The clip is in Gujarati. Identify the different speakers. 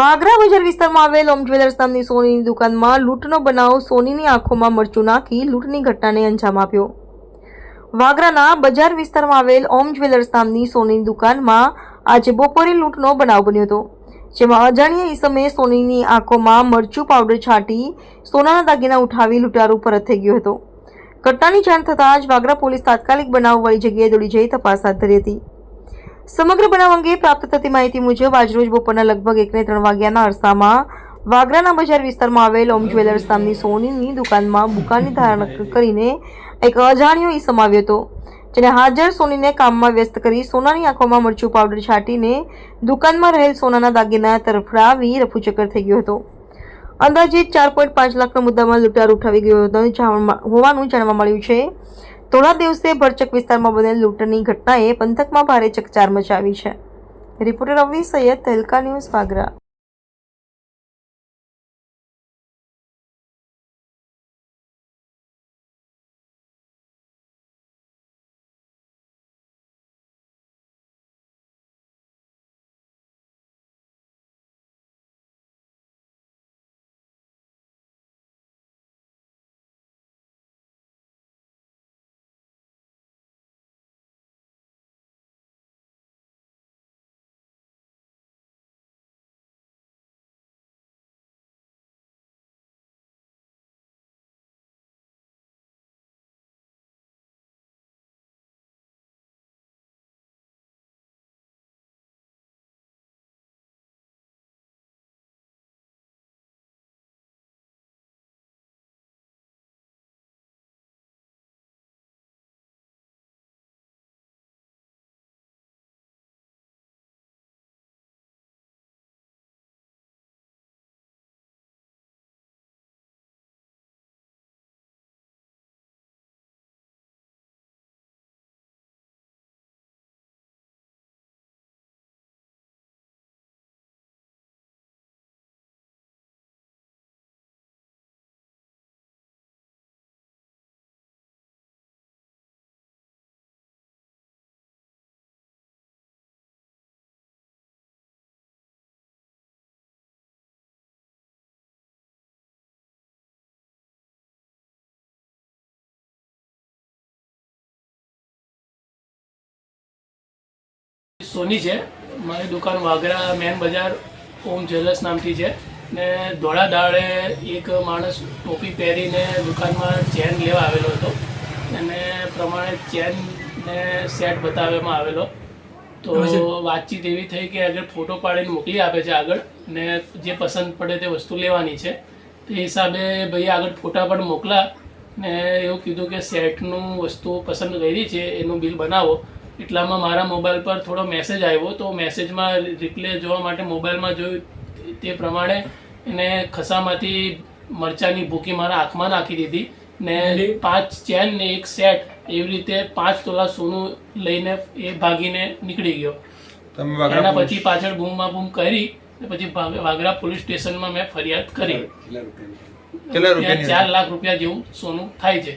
Speaker 1: વાગરા બજાર વિસ્તારમાં આવેલ ઓમ જ્વેલર્સ નામની સોનીની દુકાનમાં લૂંટનો બનાવ સોનીની આંખોમાં મરચું નાખી લૂંટની ઘટનાને અંજામ આપ્યો. વાગરાના બજાર વિસ્તારમાં આવેલ ઓમ જ્વેલર્સ નામની સોનીની દુકાનમાં આજે બપોરે લૂંટનો બનાવ બન્યો હતો, જેમાં અજાણ્યા ઈસમે સોનીની આંખોમાં મરચું પાવડર છાંટી સોનાના દાગીના ઉઠાવી લૂંટારો પરત થઈ ગયો હતો. ઘટનાની જાણ થતાં જ વાગરા પોલીસ તાત્કાલિક બનાવ વાળી જગ્યાએ દોડી જઈ તપાસ હાથ ધરી હતી. સમગ્ર બનાવ અંગે પ્રાપ્ત થતી માહિતી મુજબ, આજરોજ બપોરના લગભગ એકને ત્રણ વાગ્યાના અરસામાં વાગરાના બજાર વિસ્તારમાં આવેલ ઓમ જ્વેલર્સ નામની સોનીની દુકાનમાં બુકાની ધારણ કરીને એક અજાણ્યો ઈ સમાવ્યો હતો, જેને હાજર સોનીને કામમાં વ્યસ્ત કરી સોનાની આંખોમાં મરચું પાવડર છાંટીને દુકાનમાં રહેલ સોનાના દાગીના તરફડાવી રફુચક્કર થઈ ગયો હતો. અંદાજિત ચાર પોઈન્ટ પાંચ લાખનો મુદ્દામાં લૂંટાર ઉઠાવી ગયો હતો હોવાનું જાણવા મળ્યું છે. થોડા દિવસે ભરચક વિસ્તારમાં બનેલ લૂંટની ઘટનાએ પંથકમાં ભારે ચકચાર મચાવી છે. Reporter Ravi Sayed Tehelka news Vagra.
Speaker 2: સોની છે. મારી દુકાન વાઘરા મેન બજાર ઓમ જ્વેલર્સ નામથી છે. ને ધોળા દાડે એક માણસ ટોપી પહેરીને દુકાનમાં ચેન લેવા આવેલો હતો. અને પ્રમાણે ચેન ને સેટ બતાવવામાં આવેલો. તો વાતચીત એવી થઈ કે આગળ ફોટો પાડીને મોકલી આપે છે આગળ ને જે પસંદ પડે તે વસ્તુ લેવાની છે. તે હિસાબે ભાઈ આગળ ફોટા પણ મોકલા ને એવું કીધું કે સેટનું વસ્તુ પસંદ કરી છે એનું બિલ બનાવો. એટલામાં મારા મોબાઈલ પર થોડો મેસેજ આવ્યો તો મેસેજમાં રિપ્લે જોવા માટે મોબાઈલમાં જોયું તે પ્રમાણે એને ખસામાંથી મરચાની ભૂકી મારા આંખમાં નાખી દીધી ને પાંચ ચેન ને એક સેટ એવી રીતે પાંચ તોલા સોનું લઈને એ ભાગીને નીકળી ગયો. એના પછી પાછળ બૂમમાં બૂમ કરી પછી વાગરા પોલીસ સ્ટેશનમાં મેં ફરિયાદ કરી. ચાર લાખ રૂપિયા જેવું સોનું થાય છે.